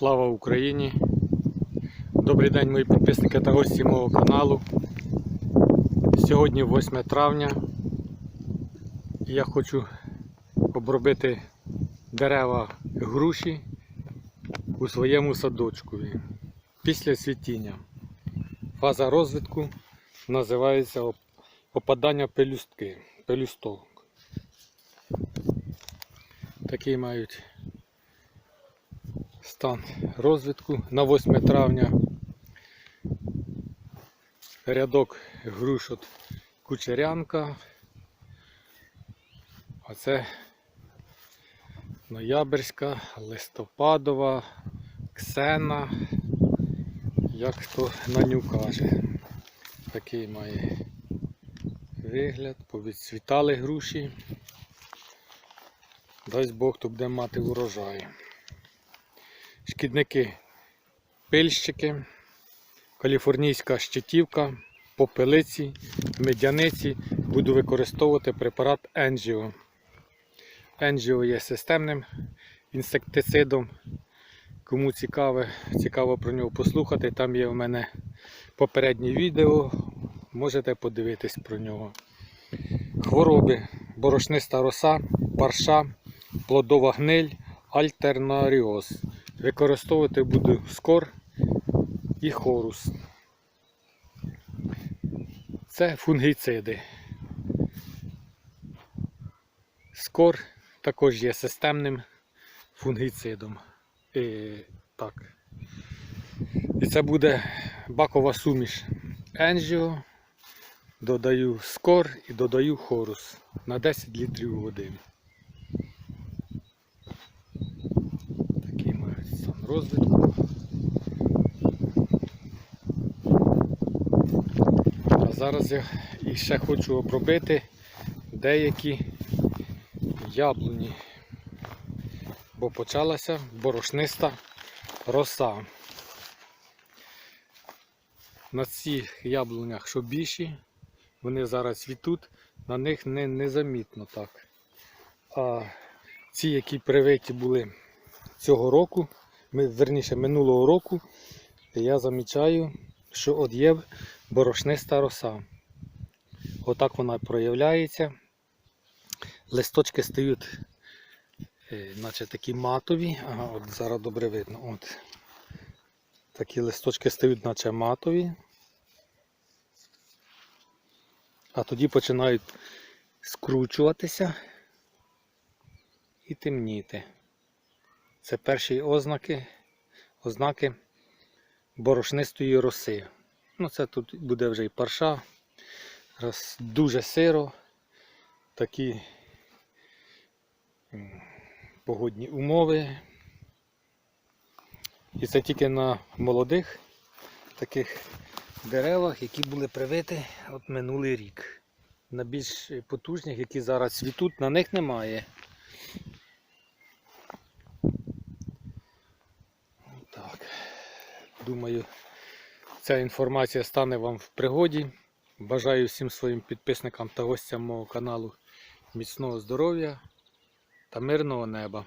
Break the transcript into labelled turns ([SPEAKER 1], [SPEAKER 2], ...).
[SPEAKER 1] Слава Україні! Добрий день, мої підписники та гості мого каналу. Сьогодні 8 травня. Я хочу обробити дерева груші у своєму садочку після світіння. Фаза розвитку називається опадання пелюстки, пелюсток. Такий мають стан розвитку на 8 травня. Рядок груш от кучерянка. А це ноябрьська, листопадова, ксена, як хто на ню каже. Такий має вигляд, повідцвітали груші. Дасть Бог, то буде мати урожай шкідники пильщики, каліфорнійська щитівка, попелиці, медяниці. Буду використовувати препарат Енджіо. Енджіо є системним інсектицидом. Кому цікаве, цікаво про нього послухати, там є у мене попереднє відео, можете подивитись про нього. Хвороби, борошниста роса, парша, плодова гниль, альтернаріоз. Використовувати буду скор і хорус. Це фунгіциди. Скор також є системним фунгіцидом. І, так. І це буде бакова суміш Енжіо. Додаю скор і додаю хорус на 10 літрів у годину. Такий мають стан розвитку. А зараз я ще хочу обробити деякі яблуні, бо почалася борошниста роса. На цих яблунях, що більші, вони зараз цвітуть, на них не, незамітно так. А ці, які привиті були цього року, верніше минулого року, я замічаю, що от є борошниста роса. Отак вона проявляється. Листочки стають, е, наче такі матові. Ага, от зараз добре видно. От. Такі листочки стають, наче матові. А тоді починають скручуватися і темніти. Це перші ознаки, ознаки борошнистої роси. Ну, це тут буде вже і парша. Раз дуже сиро, такі погодні умови. І це тільки на молодих таких деревах, які були привиті от минулий рік. На більш потужних, які зараз цвітуть, на них немає. Думаю, ця інформація стане вам в пригоді. Бажаю всім своїм підписникам та гостям мого каналу міцного здоров'я та мирного неба.